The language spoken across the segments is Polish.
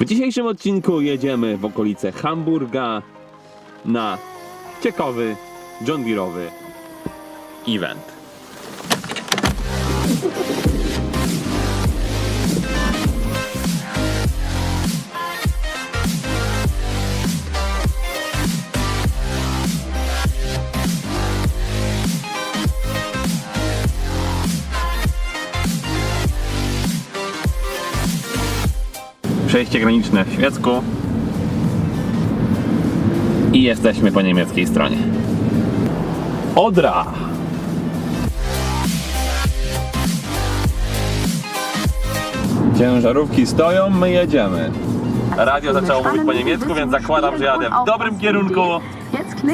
W dzisiejszym odcinku jedziemy w okolice Hamburga na ciekawy John Deere'owy event. Przejście graniczne w Świecku i jesteśmy po niemieckiej stronie. Odra! Ciężarówki stoją, my jedziemy. Radio zaczęło mówić po niemiecku, więc zakładam, że jadę w dobrym kierunku.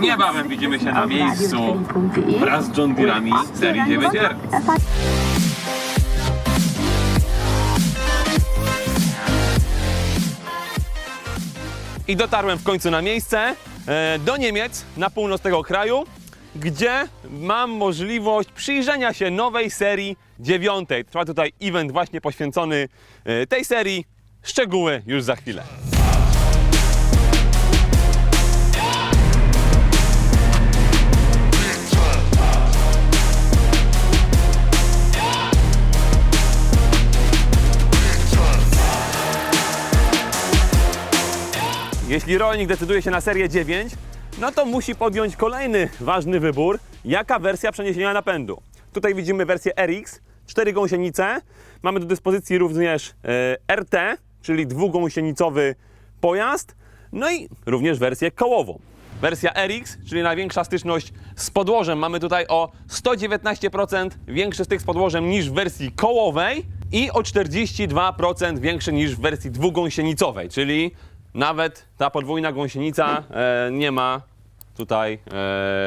Niebawem widzimy się na miejscu wraz z John Deere'ami serii 9R. I dotarłem w końcu na miejsce e, do Niemiec, na północ tego kraju, gdzie mam możliwość przyjrzenia się nowej serii dziewiątej. Trwa tutaj event właśnie poświęcony e, tej serii. Szczegóły już za chwilę. Jeśli rolnik decyduje się na serię 9, no to musi podjąć kolejny ważny wybór, jaka wersja przeniesienia napędu. Tutaj widzimy wersję RX, cztery gąsienice. Mamy do dyspozycji również e, RT, czyli dwugąsienicowy pojazd, no i również wersję kołową. Wersja RX, czyli największa styczność z podłożem. Mamy tutaj o 119% większy styk z podłożem niż w wersji kołowej i o 42% większy niż w wersji dwugąsienicowej, czyli nawet ta podwójna gąsienica e, nie ma tutaj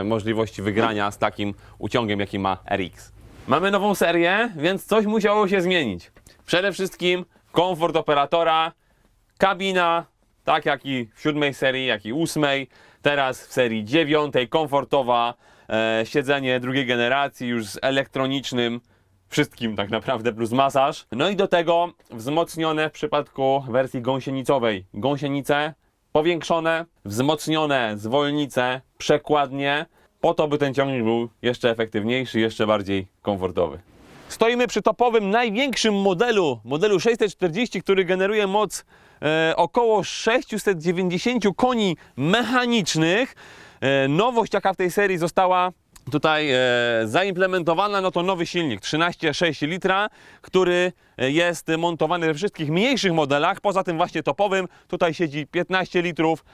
e, możliwości wygrania z takim uciągiem, jaki ma RX. Mamy nową serię, więc coś musiało się zmienić. Przede wszystkim komfort operatora, kabina, tak jak i w siódmej serii, jak i ósmej. Teraz w serii dziewiątej komfortowa, e, siedzenie drugiej generacji już z elektronicznym wszystkim tak naprawdę plus masaż. No i do tego wzmocnione w przypadku wersji gąsienicowej. Gąsienice powiększone, wzmocnione zwolnice, przekładnie, po to by ten ciągnik był jeszcze efektywniejszy, jeszcze bardziej komfortowy. Stoimy przy topowym, największym modelu, modelu 640, który generuje moc e, około 690 koni mechanicznych. E, nowość, jaka w tej serii została tutaj e, zaimplementowana, no to nowy silnik 13,6 litra, który e, jest montowany we wszystkich mniejszych modelach. Poza tym właśnie topowym tutaj siedzi 15 litrów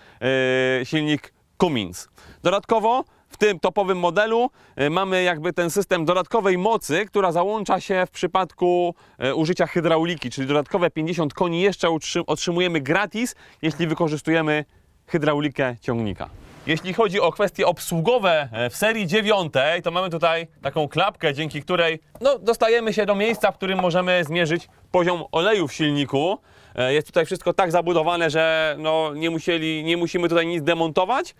e, silnik Cummins. Dodatkowo w tym topowym modelu mamy jakby ten system dodatkowej mocy, która załącza się w przypadku użycia hydrauliki, czyli dodatkowe 50 koni jeszcze otrzymujemy gratis, jeśli wykorzystujemy hydraulikę ciągnika. Jeśli chodzi o kwestie obsługowe e, w serii dziewiątej, to mamy tutaj taką klapkę, dzięki której no, dostajemy się do miejsca, w którym możemy zmierzyć poziom oleju w silniku. E, Jest tutaj wszystko tak zabudowane, że no, nie, musieli, nie musimy tutaj nic demontować,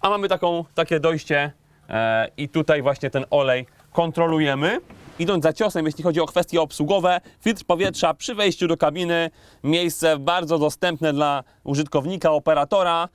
a mamy taką, takie dojście e, i tutaj właśnie ten olej kontrolujemy. Idąc za ciosem, jeśli chodzi o kwestie obsługowe, filtr powietrza przy wejściu do kabiny, miejsce bardzo dostępne dla użytkownika, operatora.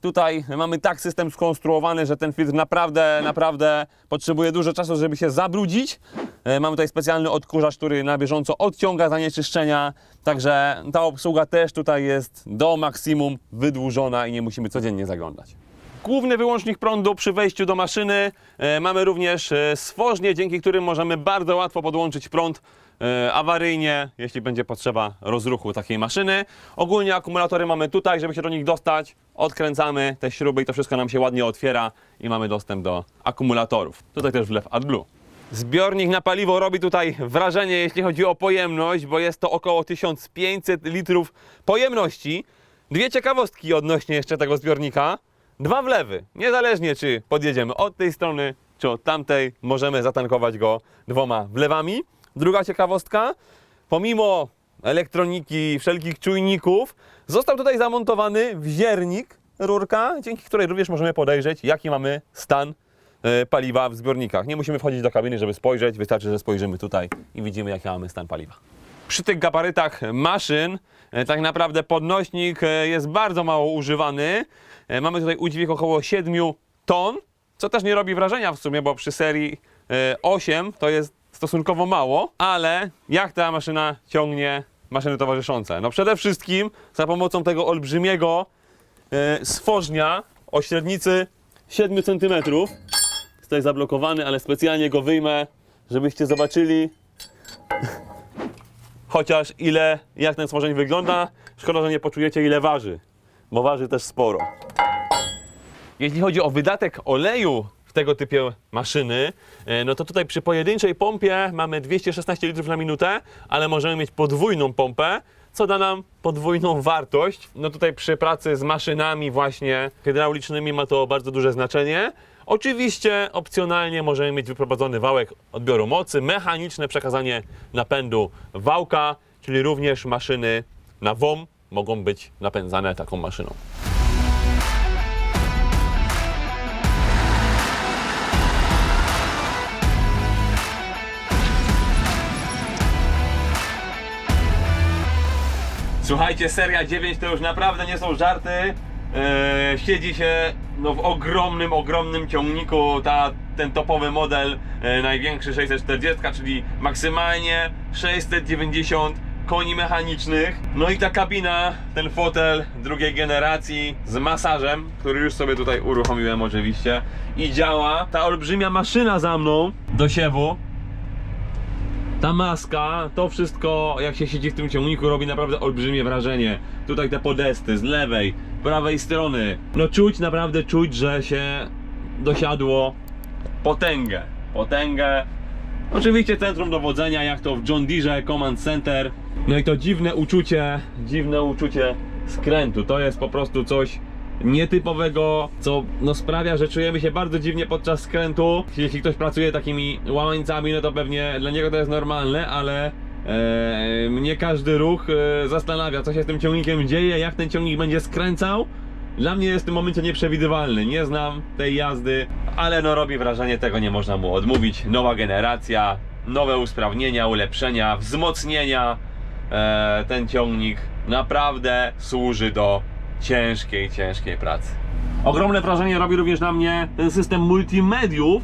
Tutaj mamy tak system skonstruowany, że ten filtr naprawdę, naprawdę potrzebuje dużo czasu, żeby się zabrudzić. E, Mamy tutaj specjalny odkurzacz, który na bieżąco odciąga zanieczyszczenia, także ta obsługa też tutaj jest do maksimum wydłużona i nie musimy codziennie zaglądać. Główny wyłącznik prądu przy wejściu do maszyny. E, mamy również e, stworznie, dzięki którym możemy bardzo łatwo podłączyć prąd awaryjnie, jeśli będzie potrzeba rozruchu takiej maszyny. Ogólnie akumulatory mamy tutaj, żeby się do nich dostać. Odkręcamy te śruby i to wszystko nam się ładnie otwiera i mamy dostęp do akumulatorów. Tutaj też wlew AdBlue. Zbiornik na paliwo robi tutaj wrażenie, jeśli chodzi o pojemność, bo jest to około 1500 litrów pojemności. Dwie ciekawostki odnośnie jeszcze tego zbiornika. Dwa wlewy. Niezależnie czy podjedziemy od tej strony, czy od tamtej, możemy zatankować go dwoma wlewami. Druga ciekawostka. Pomimo elektroniki, wszelkich czujników, został tutaj zamontowany wziernik, rurka, dzięki której również możemy podejrzeć, jaki mamy stan e, paliwa w zbiornikach. Nie musimy wchodzić do kabiny, żeby spojrzeć, wystarczy, że spojrzymy tutaj i widzimy, jaki mamy stan paliwa. Przy tych gabarytach maszyn E, Tak naprawdę podnośnik e, jest bardzo mało używany. Mamy tutaj udźwig około 7 ton, co też nie robi wrażenia w sumie, bo przy serii e, 8 to jest stosunkowo mało, ale jak ta maszyna ciągnie maszyny towarzyszące? No przede wszystkim za pomocą tego olbrzymiego stworznia o średnicy 7 cm. Jest tutaj zablokowany, ale specjalnie go wyjmę, żebyście zobaczyli chociaż ile, jak ten stworzeń wygląda. Szkoda, że nie poczujecie ile waży, bo waży też sporo. Jeśli chodzi o wydatek oleju tego typie maszyny, e, no to tutaj przy pojedynczej pompie mamy 216 litrów na minutę, ale możemy mieć podwójną pompę, co da nam podwójną wartość. No tutaj przy pracy z maszynami właśnie hydraulicznymi ma to bardzo duże znaczenie. Oczywiście opcjonalnie możemy mieć wyprowadzony wałek odbioru mocy, mechaniczne przekazanie napędu wałka, czyli również maszyny na WOM mogą być napędzane taką maszyną. Słuchajcie, seria 9 to już naprawdę nie są żarty. Eee, siedzi się no, w ogromnym, ogromnym ciągniku. Ta, ten topowy model, e, największy 640, czyli maksymalnie 690 koni mechanicznych. No i ta kabina, ten fotel drugiej generacji z masażem, który już sobie tutaj uruchomiłem oczywiście i działa. Ta olbrzymia maszyna za mną do siewu ta maska, to wszystko jak się siedzi w tym ciągniku robi naprawdę olbrzymie wrażenie. Tutaj te podesty z lewej, prawej strony. No czuć, naprawdę czuć, że się dosiadło potęgę. Potęgę. Oczywiście centrum dowodzenia, jak to w John Deere Command Center. No i to dziwne uczucie, dziwne uczucie skrętu. To jest po prostu coś nietypowego, co no, sprawia, że czujemy się bardzo dziwnie podczas skrętu. Jeśli ktoś pracuje takimi łamańcami, no to pewnie dla niego to jest normalne, ale e, mnie każdy ruch e, zastanawia, co się z tym ciągnikiem dzieje, jak ten ciągnik będzie skręcał. Dla mnie jest w tym momencie nieprzewidywalny. Nie znam tej jazdy, ale no robi wrażenie, tego nie można mu odmówić. Nowa generacja, nowe usprawnienia, ulepszenia, wzmocnienia. E, ten ciągnik naprawdę służy do ciężkiej, ciężkiej pracy. Ogromne wrażenie robi również na mnie ten system multimediów,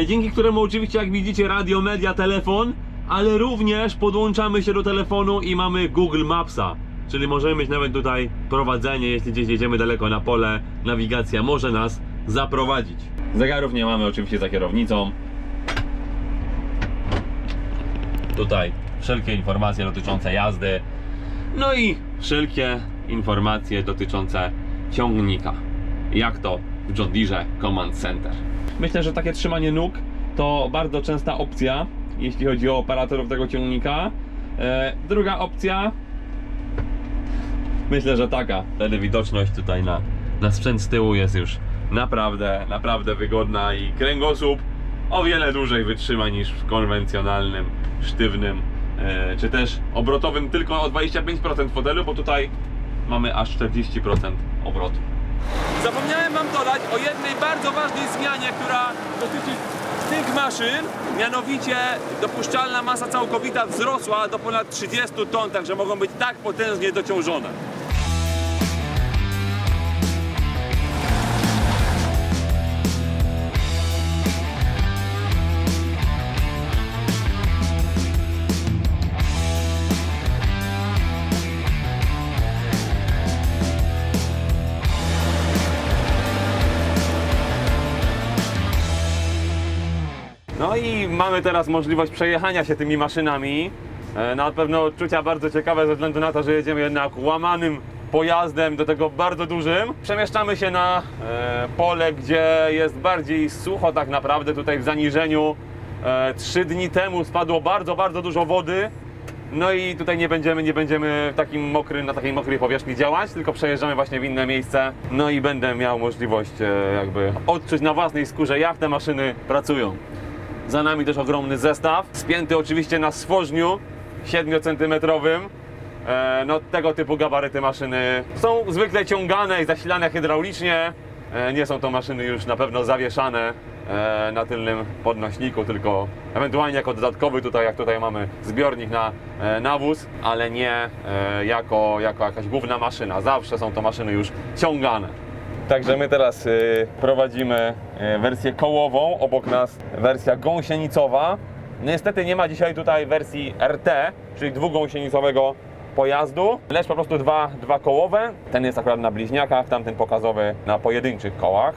e, dzięki któremu oczywiście jak widzicie radio, media, telefon, ale również podłączamy się do telefonu i mamy Google Mapsa. Czyli możemy mieć nawet tutaj prowadzenie, jeśli gdzieś jedziemy daleko na pole, nawigacja może nas zaprowadzić. Zegarów nie mamy oczywiście za kierownicą. Tutaj wszelkie informacje dotyczące jazdy, no i wszelkie informacje dotyczące ciągnika. Jak to w John Deere Command Center. Myślę, że takie trzymanie nóg to bardzo częsta opcja, jeśli chodzi o operatorów tego ciągnika. E, druga opcja, myślę, że taka. Wtedy widoczność tutaj na, na sprzęt z tyłu jest już naprawdę, naprawdę wygodna i kręgosłup o wiele dłużej wytrzyma niż w konwencjonalnym, sztywnym, e, czy też obrotowym tylko o 25% fotelu, bo tutaj mamy aż 40% obrotu. Zapomniałem Wam dodać o jednej bardzo ważnej zmianie, która dotyczy tych maszyn. Mianowicie dopuszczalna masa całkowita wzrosła do ponad 30 ton, także mogą być tak potężnie dociążone. I mamy teraz możliwość przejechania się tymi maszynami. E, Na pewno odczucia bardzo ciekawe ze względu na to, że jedziemy jednak łamanym pojazdem, do tego bardzo dużym. Przemieszczamy się na e, pole, gdzie jest bardziej sucho tak naprawdę, tutaj w zaniżeniu. E, Trzy dni temu spadło bardzo, bardzo dużo wody. No i tutaj nie będziemy, nie będziemy w takim mokrym, na takiej mokrej powierzchni działać, tylko przejeżdżamy właśnie w inne miejsce. No i będę miał możliwość jakby odczuć na własnej skórze, jak te maszyny pracują. Za nami też ogromny zestaw, spięty oczywiście na stworzniu 7 cm. No tego typu gabaryty maszyny są zwykle ciągane i zasilane hydraulicznie. E, Nie są to maszyny już na pewno zawieszane e, na tylnym podnośniku, tylko ewentualnie jako dodatkowy tutaj, jak tutaj mamy zbiornik na e, nawóz, ale nie jako, jako jakaś główna maszyna. Zawsze są to maszyny już ciągane. Także my teraz y, prowadzimy y, wersję kołową, obok nas wersja gąsienicowa. Niestety nie ma dzisiaj tutaj wersji RT, czyli dwugąsienicowego pojazdu, lecz po prostu dwa, dwa kołowe. Ten jest akurat na bliźniakach, tamten pokazowy na pojedynczych kołach.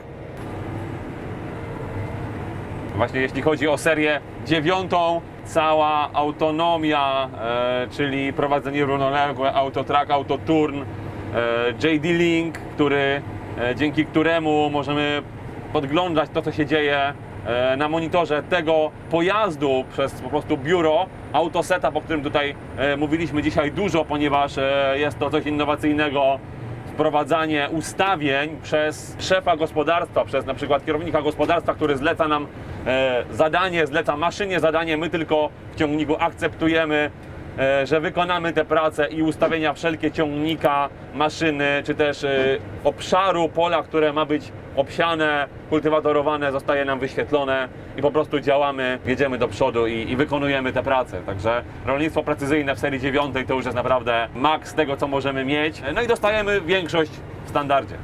Właśnie jeśli chodzi o serię dziewiątą, cała autonomia, e, czyli prowadzenie równoległe, autotrack, autoturn, e, JD Link, który, dzięki któremu możemy podglądać to, co się dzieje e, na monitorze tego pojazdu przez po prostu biuro Autoseta, o którym tutaj e, mówiliśmy dzisiaj dużo, ponieważ e, jest to coś innowacyjnego, wprowadzanie ustawień przez szefa gospodarstwa, przez na przykład kierownika gospodarstwa, który zleca nam e, zadanie, zleca maszynie zadanie, my tylko w ciągniku akceptujemy, e, że wykonamy tę pracę i ustawienia wszelkie ciągnika, maszyny, czy też e, obszaru pola, które ma być obsiane, kultywatorowane, zostaje nam wyświetlone i po prostu działamy, jedziemy do przodu i, i wykonujemy tę pracę. Także rolnictwo precyzyjne w serii 9 to już jest naprawdę maks tego, co możemy mieć. No i dostajemy większość w standardzie.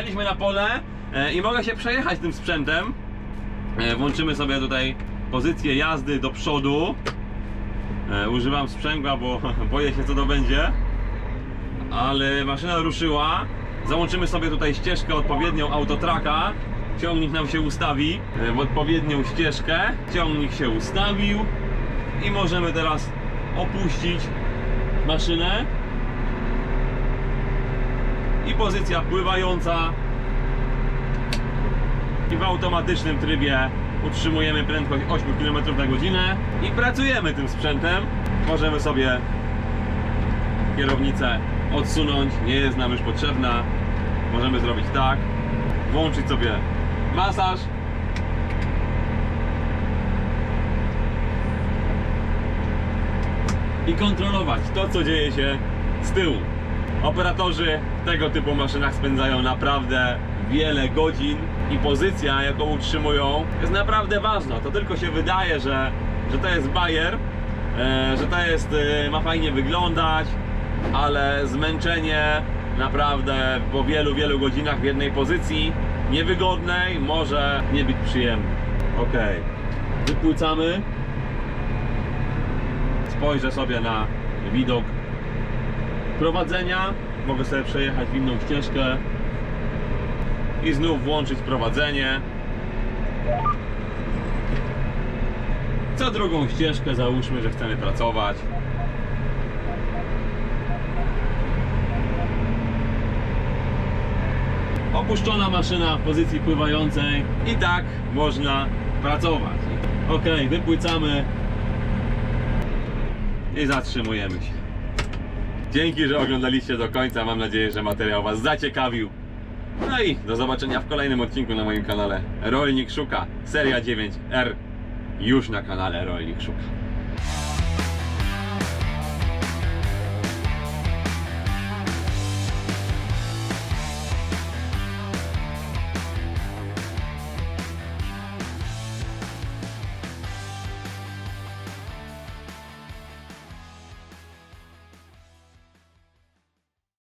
Wyjechaliśmy na pole e, i mogę się przejechać tym sprzętem. E, Włączymy sobie tutaj pozycję jazdy do przodu. E, Używam sprzęgła, bo boję się co to będzie. Ale maszyna ruszyła. Załączymy sobie tutaj ścieżkę odpowiednią autotraka. Ciągnik nam się ustawi w odpowiednią ścieżkę. Ciągnik się ustawił i możemy teraz opuścić maszynę pozycja pływająca i w automatycznym trybie utrzymujemy prędkość 8 km na godzinę i pracujemy tym sprzętem. Możemy sobie kierownicę odsunąć, nie jest nam już potrzebna. Możemy zrobić tak, włączyć sobie masaż. I kontrolować to, co dzieje się z tyłu. Operatorzy w tego typu maszynach spędzają naprawdę wiele godzin i pozycja, jaką utrzymują, jest naprawdę ważna. To tylko się wydaje, że, że to jest bajer, e, że to jest, e, ma fajnie wyglądać, ale zmęczenie naprawdę po wielu, wielu godzinach w jednej pozycji niewygodnej może nie być przyjemne. Ok, wypłucamy. Spojrzę sobie na widok prowadzenia. Mogę sobie przejechać w inną ścieżkę i znów włączyć prowadzenie. Co drugą ścieżkę załóżmy, że chcemy pracować. Opuszczona maszyna w pozycji pływającej i tak można pracować. Ok, wypłycamy i zatrzymujemy się. Dzięki, że oglądaliście do końca. Mam nadzieję, że materiał Was zaciekawił. No i do zobaczenia w kolejnym odcinku na moim kanale Rolnik Szuka, seria 9R. Już na kanale Rolnik Szuka.